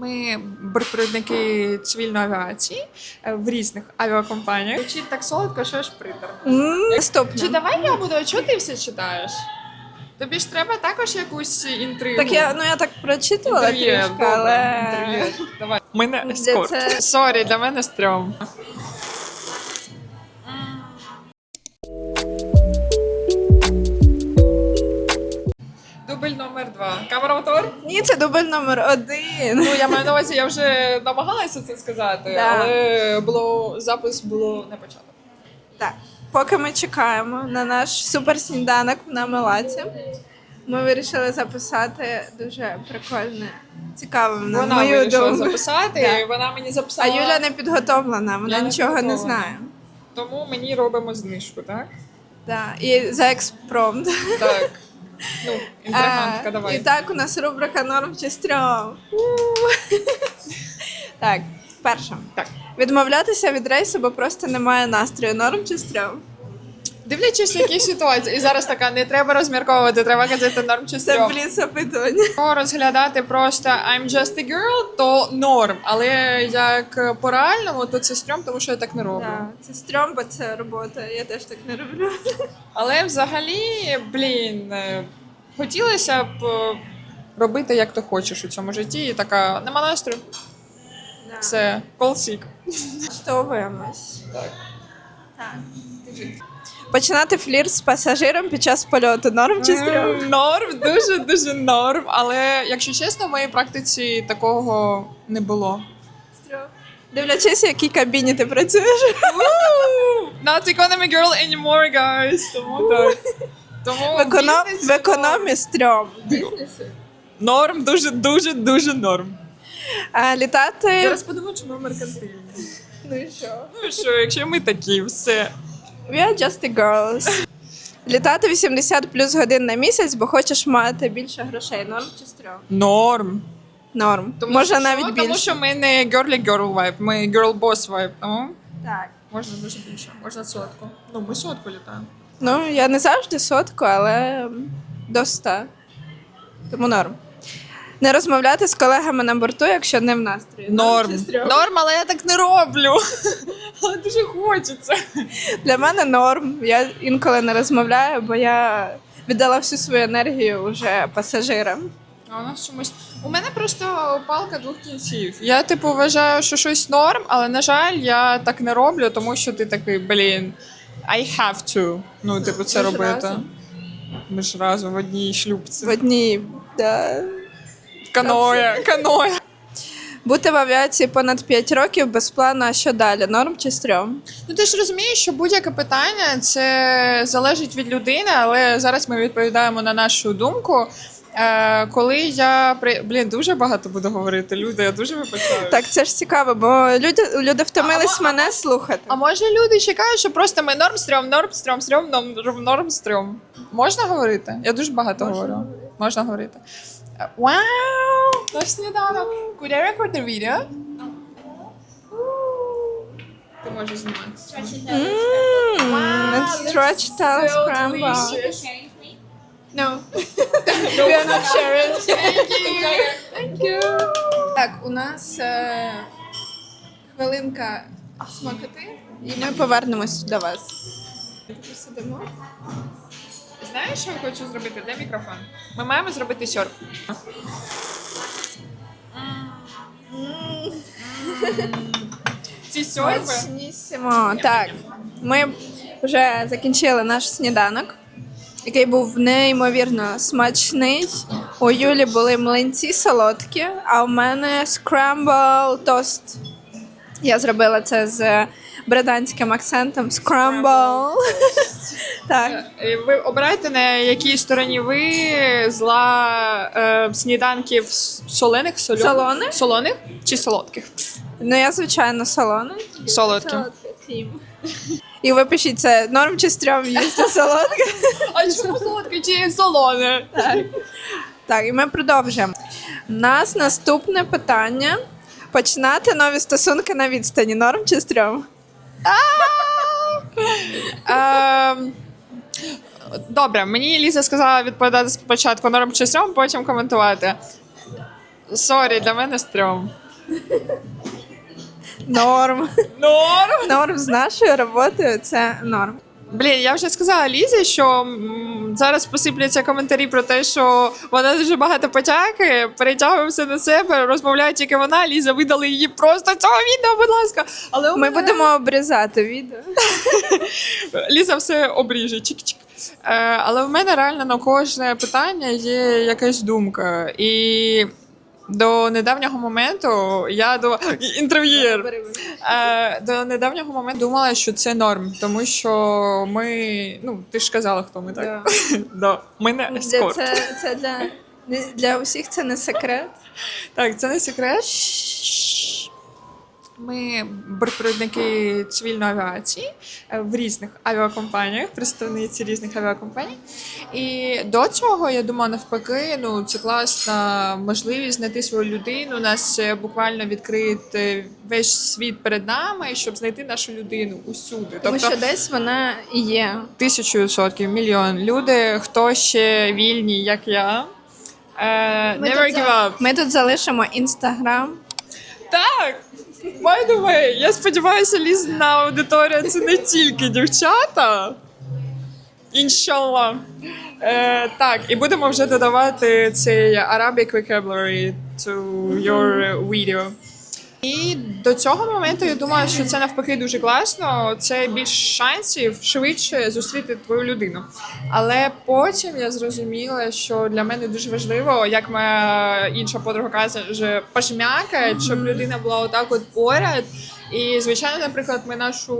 Ми бортпровідники цивільної авіації е, в різних авіакомпаніях. Чи так солодко, що ж притер. Стоп. Чи давай я буду, а чого ти все читаєш? Тобі ж треба також якусь інтригу. Так я ну я так прочитувала трішки, але. Давай. Мене не ескорт. Сорі, для мене стрьом. Дубль номер два. Камера мотор? ні, це дубль номер один. Ну, я маю на увазі, я вже намагалася це сказати, Да. але було запис було не почато. Так, поки ми чекаємо на наш суперсніданок на Мелаці, ми вирішили записати дуже прикольне, цікаве на Вона мою вирішила думку. записати, Да. і вона мені А записала. Юля не підготовлена, вона Я не нічого не підготовлена. знає. Тому мені робимо знижку, так? Да. І за експромт. Так. Ну, інтригантка, давай. І так, у нас рубрика норм чи стрьом. Так, перша. Так. Відмовлятися від рейсу, бо просто немає настрою. Норм чи стрьом? Дивлячись, які ситуації. І зараз така не треба розмірковувати, треба казати норм чи Це стрьом. блін запитання. Якщо розглядати просто I'm just a girl, то норм. Але як по реальному, то це стрьом, тому що я так не роблю. Да, це стрьом, бо це робота. Я теж так не роблю. Але взагалі, блін, е, хотілося б е, робити як ти хочеш у цьому житті. І така нема настрою. Да. Все. Влаштовуємось. Так. Так. Починати флірт з пасажиром під час польоту. Норм чи стрьом? Норм, дуже дуже норм. Але якщо чесно, в моїй практиці такого не було. Дивлячись, в якій кабіні ти працюєш. Not economy girl anymore, guys. Тому так. Тому В, економ... бізнесі в економі стрьом. Норм, дуже, дуже, дуже норм. А, літати. Зараз подумаю, чи ми меркантильні. Ну і що? Ну і що, якщо ми такі, все. We are just the girls. Літати 80 плюс годин на місяць, бо хочеш мати більше грошей. Норм чи стрьом? Норм. Норм. Тому Може що, навіть більше. Тому що ми не girly girl vibe, ми girl boss vibe. Тому Так. можна дуже більше, можна сотку. Ну, ми сотку літаємо. Ну, я не завжди сотку, але до 100. Тому норм. Не розмовляти з колегами на борту, якщо не в настрої. Норм. Норм, але я так не роблю. Але дуже хочеться. Для мене норм. Я інколи не розмовляю, бо я віддала всю свою енергію вже пасажирам. А у нас чомусь. У мене просто палка двох кінців. Я типу вважаю, що щось норм, але на жаль, я так не роблю, тому що ти такий, блін, I have to. Ну, типу, це Ми робити. разом. Ми ж разом в одній шлюбці. В одній. Да. Каноє, каноє. Бути в авіації понад 5 років без плану, а що далі? Норм чи стрьом? Ну ти ж розумієш, що будь-яке питання це залежить від людини, але зараз ми відповідаємо на нашу думку. Е, коли я при блін, дуже багато буду говорити, люди, я дуже вибачаю. Так, це ж цікаво, бо люди, люди втомились А, а, мене слухати. А може люди чекають, що просто ми норм стрьом, норм стрьом, стрьом, норм, норм стрьом. Можна говорити? Я дуже багато Можна говорю. Можна говорити. Е, Вау! Наш сніданок. Could I record the video? Ти можеш знімати. Ммм, stretch tail so scramble. delicious. No. We are not sharing. Thank you. Так, у нас е, хвилинка смакоти, і ми повернемось до вас. Посидимо. Знаєш, що я хочу зробити? Де мікрофон? Ми маємо зробити сьорб. Ці сьорби. Так, ми вже закінчили наш сніданок, який був неймовірно смачний. У Юлі були млинці солодкі, а у мене скрамбл тост. Я зробила це з британським акцентом скрамбл. Так. Е, Ви обирайте на якій стороні ви зла е, сніданків солених, сольоних? Солоних? Солоних чи солодких? Ну, я, звичайно, солоний. Солодкі. І ви пишіть це норм чи стрьом їсти солодке. А чому солодке чи солоне? Так. Так, і ми продовжуємо. У нас наступне питання: починати нові стосунки на відстані. Норм чи стрьом? Ем, Добре, мені Ліза сказала відповідати спочатку норм чи стрьом, потім коментувати. Сорі, для мене стрьом. Норм. Норм. Норм з нашою роботою це норм. Блін, я вже сказала Лізі, що зараз посипляться коментарі про те, що вона дуже багато потяки, перетягує все на себе, розмовляє тільки вона. Ліза видали її просто цього відео, будь ласка. Але Ми мене- будемо обрізати відео. Ліза все обріже, чик-чик. Е, але в мене реально на кожне питання є якась думка. І до недавнього моменту я до інтерв'єр. Е, до недавнього моменту думала, що це норм, тому що ми. Ну, ти ж казала, хто ми так. Да. Да. Ми не Для, ескорт. це, це для, для усіх це не секрет. Так, це не секрет. Ми бортпровідники цивільної авіації е, в різних авіакомпаніях, представниці різних авіакомпаній. І до цього я думала, навпаки, ну це класна можливість знайти свою людину. У нас е, буквально відкрити весь світ перед нами, щоб знайти нашу людину усюди. Тому Тобто що десь вона є. тисячу відсотків, мільйон люди, хто ще вільні, як я. Е, Ми never give up. Ми тут залишимо інстаграм. Так, by the way, я сподіваюся, лізна аудиторія це не тільки дівчата. Іншалла. Е, так, і будемо вже додавати цей Arabic vocabulary to your video. І до цього моменту я думала, що це навпаки дуже класно. Це більш шансів швидше зустріти твою людину. Але потім я зрозуміла, що для мене дуже важливо, як моя інша подруга каже, пожмякать, щоб людина була отак от поряд. І звичайно, наприклад, ми нашу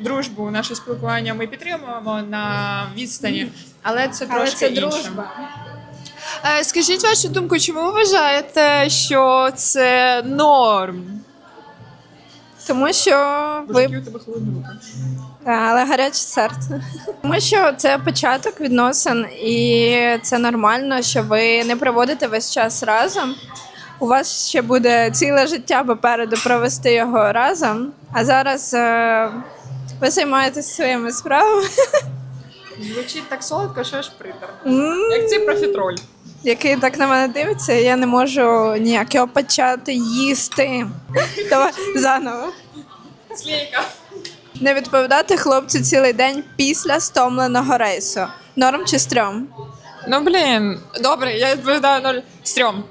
дружбу, наше спілкування ми підтримуємо на відстані, але це Але це інше. дружба. Е, Скажіть вашу думку, чому ви вважаєте, що це норм? Тому що ви. Та, але гаряче серце. Тому що це початок відносин, і це нормально, що ви не проводите весь час разом. У вас ще буде ціле життя попереду провести його разом. А зараз е, ви займаєтесь своїми справами. Звучить так солодко, що аж притер. М, Як цей профітроль. Який так на мене дивиться, я не можу ніяк його почати їсти. Давай заново. Слійка. Не відповідати хлопцю цілий день після стомленого рейсу. Норм чи стрьом? Ну блін, добре, я відповідаю ноль. Стрьом.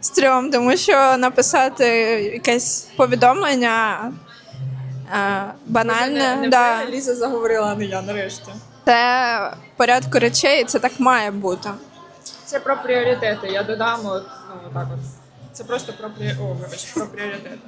Стрьом, тому що написати якесь повідомлення е, банальне, Не, да, Ліза заговорила, а не я нарешті. це в порядку речей, і це так має бути. Це про пріоритети. Я додам от, ну так от. Це просто про прі... О, вибач, про пріоритети.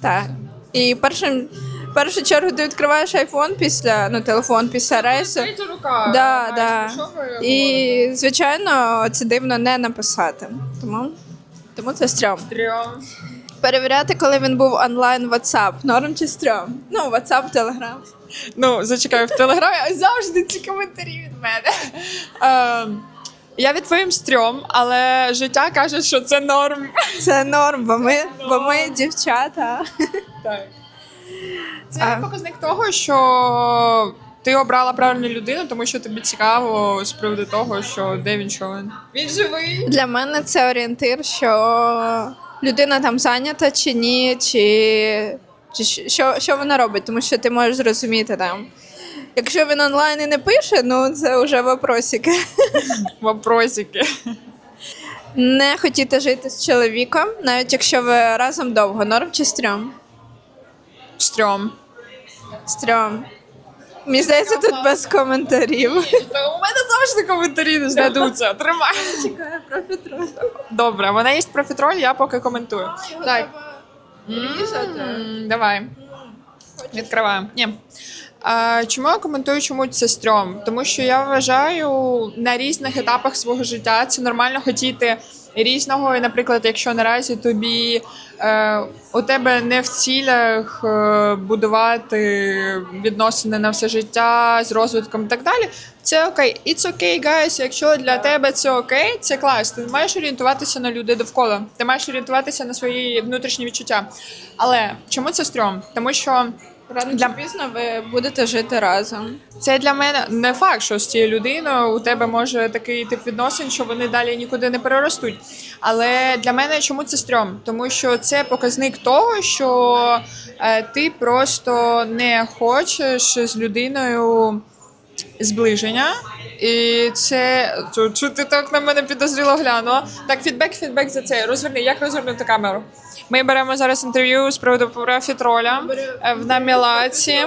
Так. І першим, в першу чергу ти відкриваєш айфон після, ну, телефон після рейсу. Третя рука. Да, да. І, звичайно, це дивно не написати. Тому, тому це стрьом. Стрьом. Перевіряти, коли він був онлайн WhatsApp. Норм чи стрьом? Ну, WhatsApp, Telegram. Ну, зачекаю, в телеграмі завжди ці коментарі від мене. Я відповім стрьом, але життя каже, що це норм. Це норм, бо ми, бо ми дівчата. Так. Це А. показник того, що ти обрала правильну людину, тому що тобі цікаво з приводу того, що де він, що він. Він живий. Для мене це орієнтир, що людина там зайнята чи ні, чи, чи що, що вона робить, тому що ти можеш зрозуміти там. Якщо він онлайн і не пише, ну це вже вопросики. Вопросики. Не хотіти жити з чоловіком, навіть якщо ви разом довго, норм чи стрьом? Стрьом. Стрьом. Мені здається, тут без коментарів. Та у мене завжди коментарі не знайдуться. Тримай. Чекаю профітроль. Добре, вона є профітроль, я поки коментую. Так. Давай. Відкриваємо. Ні. А, чому я коментую, чому це стрьом? Тому що я вважаю на різних етапах свого життя це нормально хотіти різного. І, наприклад, якщо наразі тобі е, у тебе не в цілях е, будувати відносини на все життя з розвитком і так далі. Це окей. It's okay, guys. Якщо для тебе це окей, це клас. Ти маєш орієнтуватися на людей довкола. Ти маєш орієнтуватися на свої внутрішні відчуття. Але чому це стрьом? Тому що Рано Для- чи пізно ви будете жити разом. Це для мене не факт, що з цією людиною у тебе може такий тип відносин, що вони далі нікуди не переростуть. Але для мене чому це стрьом? Тому що це показник того, що е, ти просто не хочеш з людиною зближення. І це Чу- чу ти так на мене підозріло глянула. Так, фідбек, фідбек за це. Розверни, як розвернути камеру? Ми беремо зараз інтерв'ю з приводу профітроля е, в намілаці.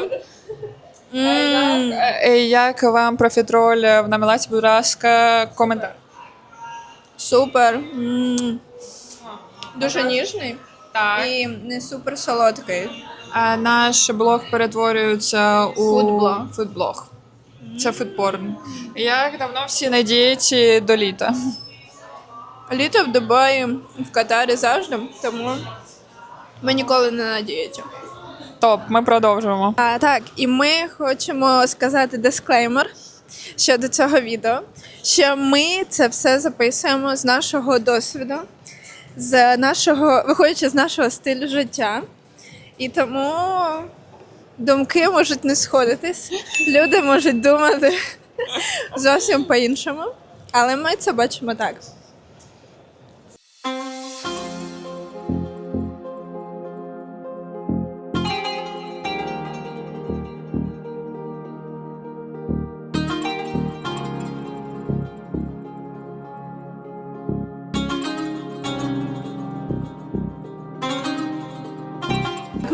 Е, Як вам профітроль в намілаці, будь ласка, коментар. Супер. Дуже ніжний Так. і не супер солодкий. А наш блог перетворюється у Фудблог. фудблог. Це фудпорн. Як давно всі на дієті до літа? Літо в Дубаї, в Катарі завжди, тому ми ніколи не на дієті. Топ, ми продовжуємо. А, так, і ми хочемо сказати дисклеймер щодо цього відео, що ми це все записуємо з нашого досвіду, з нашого, виходячи з нашого стилю життя. І тому думки можуть не сходитись, люди можуть думати зовсім по-іншому. Але ми це бачимо так.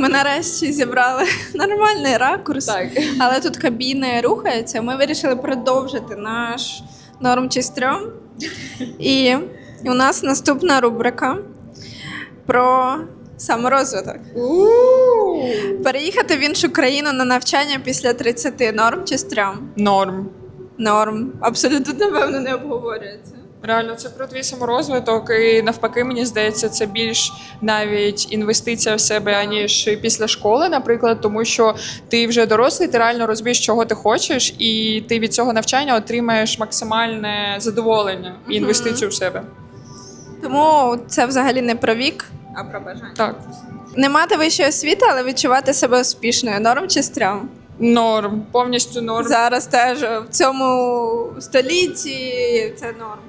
Ми нарешті зібрали нормальний ракурс, Так. але тут кабіни рухаються. Ми вирішили продовжити наш норм чи стрьом. І у нас наступна рубрика про саморозвиток. Переїхати в іншу країну на навчання після 30 норм чи стрьом? Норм. Норм. Абсолютно, напевно, не обговорюється. Реально, це про твій саморозвиток, і навпаки, мені здається, це більш навіть інвестиція в себе, аніж після школи, наприклад, тому що ти вже дорослий, ти реально розумієш, чого ти хочеш, і ти від цього навчання отримаєш максимальне задоволення і інвестицію в себе. Тому це взагалі не про вік, а про бажання. Так. Не мати вищої освіти, але відчувати себе успішною. Норм чи стрьом? Норм, повністю норм. Зараз теж в цьому столітті це норм.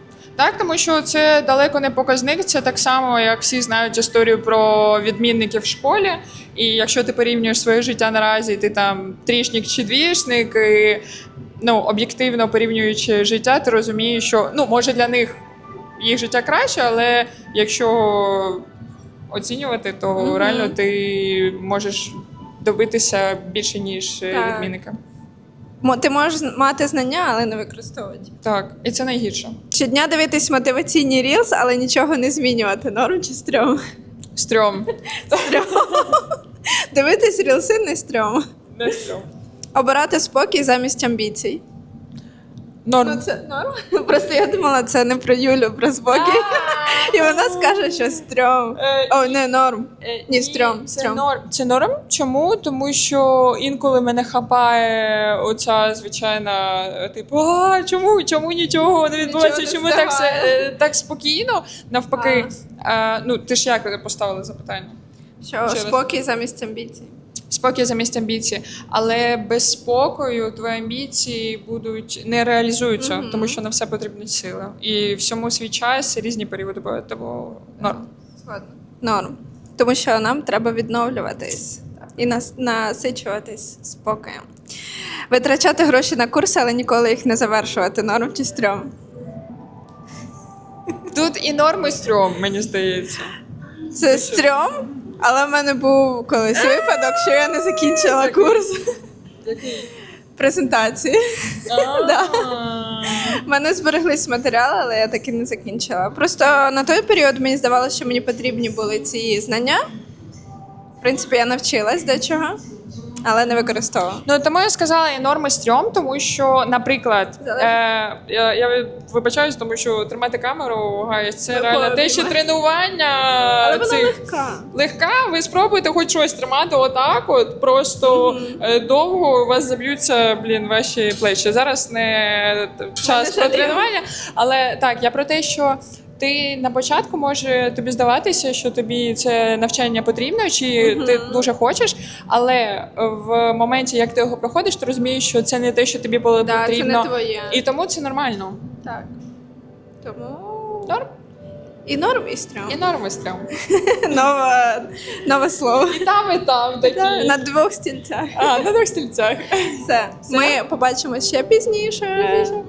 Так, тому що це далеко не показник. Це так само, як всі знають історію про відмінників в школі. І якщо ти порівнюєш своє життя наразі, ти там трішник чи двішник, і, ну об'єктивно порівнюючи життя, ти розумієш, що ну може для них їх життя краще, але якщо оцінювати, то Мгм. реально ти можеш добитися більше ніж Так. відмінника. Мо- Ти можеш мати знання, але не використовувати. Так, і це найгірше. Щодня дивитись мотиваційні рілс, але нічого не змінювати. Норм чи стрьом? Стрьом. Стрьом. Дивитись рілси не стрьом. Не стрьом. Обирати спокій замість амбіцій. Норм. Ну це норм. Просто я думала, це не про Юлю, про спокій. І вона скаже, що стрьом. Е, О, не норм. Е, Ні, стрьом, Це стрьом. норм. Це норм. Чому? Тому що інколи мене хапає оця звичайна, е, типу, а чому, чому нічого не відбувається? Нічого Чому так встигаю. е, так спокійно? Навпаки, е, ну ти ж як поставила запитання? Що Ще раз. спокій замість амбіцій. Спокій замість амбіції, але без спокою твої амбіції будуть не реалізуються, Мгм. тому що на все потрібні сили. І всьому свій час різні періоди бувають, тому норм. Норм. Тому що нам треба відновлюватись і нас- насичуватись спокоєм. Витрачати гроші на курси, але ніколи їх не завершувати. Норм чи стрьом. Тут і норм, і стрьом, мені здається. Це стрьом, але в мене був колись випадок, що я не закінчила курс презентації. У мене збереглись матеріали, але я так і не закінчила. Просто на той період мені здавалося, що мені потрібні були ці знання. В принципі, я навчилась дечого, але не використовувала. Ну тому я сказала і норми стрьом, тому що, наприклад, е, я, я вибачаюсь, тому що тримати камеру гайс, це Ми реально те, що тренування Але вона цих легка. легка. Ви спробуйте хоч щось тримати отак, от просто е, довго у вас заб'ються блін ваші плечі. Зараз не час про тренування, але так, я про те, що. Ти на початку може тобі здаватися, що тобі це навчання потрібно, чи Мгм. ти дуже хочеш, але в моменті, як ти його проходиш, ти розумієш, що це не те, що тобі було Да, це не твоє. І тому це нормально. Так. Тому. Норм І норм, і стрьом. і норм і стрьом. Нове, нове слово. І там, і там такі. На двох стільцях. А, на двох стільцях. Все. Ми побачимо ще пізніше. Пізніше.